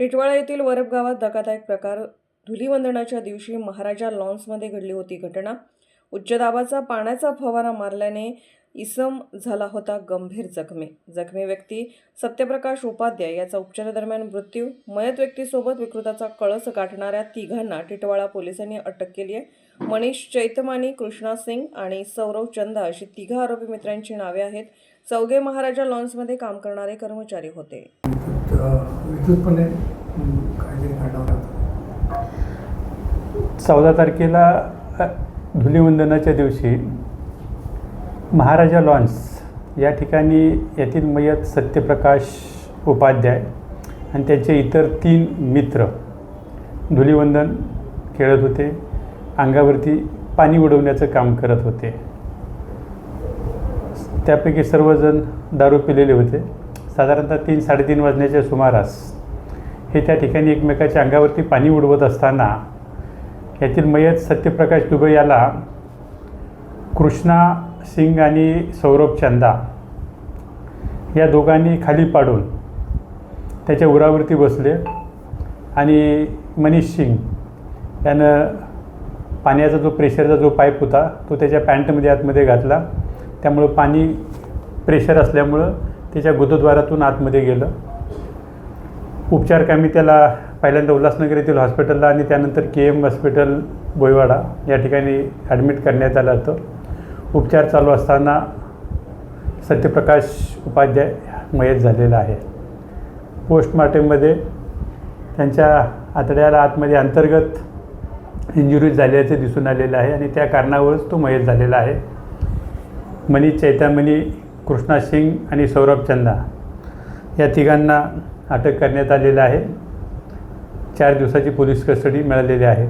टिटवाळा येथील वरप गावात धकादायक प्रकार. धुलीवंदनाच्या दिवशी महाराजा लॉन्समध्ये घडली होती घटना. उच्च दाबाचा पाण्याचा फवारा मारल्याने इसम झाला होता गंभीर जखमी. जखमी व्यक्ती सत्यप्रकाश उपाध्याय याचा उपचारादरम्यान मृत्यू. मयत व्यक्तीसोबत विकृताचा कळस गाठणाऱ्या तिघांना टिटवाळा पोलिसांनी अटक केली आहे. मनीष चैतमानी कृष्णा सिंग आणि सौरव चंदा अशी तिघा आरोपी मित्रांची नावे आहेत. चौघे महाराजा लॉन्समध्ये काम करणारे कर्मचारी होते. विद्युतपणे काहीतरी काढावं. लागतं चौदा तारखेला धुलीवंदनाच्या दिवशी महाराजा लॉन्स या ठिकाणी येथील मयत सत्यप्रकाश उपाध्याय आणि त्यांचे इतर तीन मित्र धुलीवंदन खेळत होते. अंगावरती पाणी उडवण्याचं काम करत होते. त्यापैकी सर्वजण दारू पिलेले होते. साधारणतः तीन साडेतीन वाजण्याच्या सुमारास हे त्या ठिकाणी एकमेकाच्या अंगावरती पाणी उडवत असताना यातील मयत सत्यप्रकाश दुबे याला कृष्णा सिंग आणि सौरभ चंदा या दोघांनी खाली पाडून त्याच्या उरावरती बसले आणि मनीष सिंग यानं पाण्याचा जो प्रेशरचा जो पाईप होता तो त्याच्या पॅन्टमध्ये आतमध्ये घातला. त्यामुळं पाणी प्रेशर असल्यामुळं त्याच्या गुरुद्वारातून आतमध्ये गेलं. उपचार कामी त्याला पहिल्यांदा उल्हासनगर येथील हॉस्पिटलला आणि त्यानंतर के एम हॉस्पिटल बोईवाडा या ठिकाणी ॲडमिट करण्यात आलं होतं. उपचार चालू असताना सत्यप्रकाश उपाध्याय मयत झालेला आहे. पोस्टमार्टममध्ये त्यांच्या आतड्याला आतमध्ये अंतर्गत इंजुरीज झाल्याचे दिसून आलेलं आहे आणि त्या कारणावरच तो मयत झालेला आहे. मनी चैतामणी कृष्णा सिंग आणि सौरभ चंदा या तिघांना अटक करण्यात आलेलं आहे. चार दिवसाची पोलीस कस्टडी मिळालेली आहे.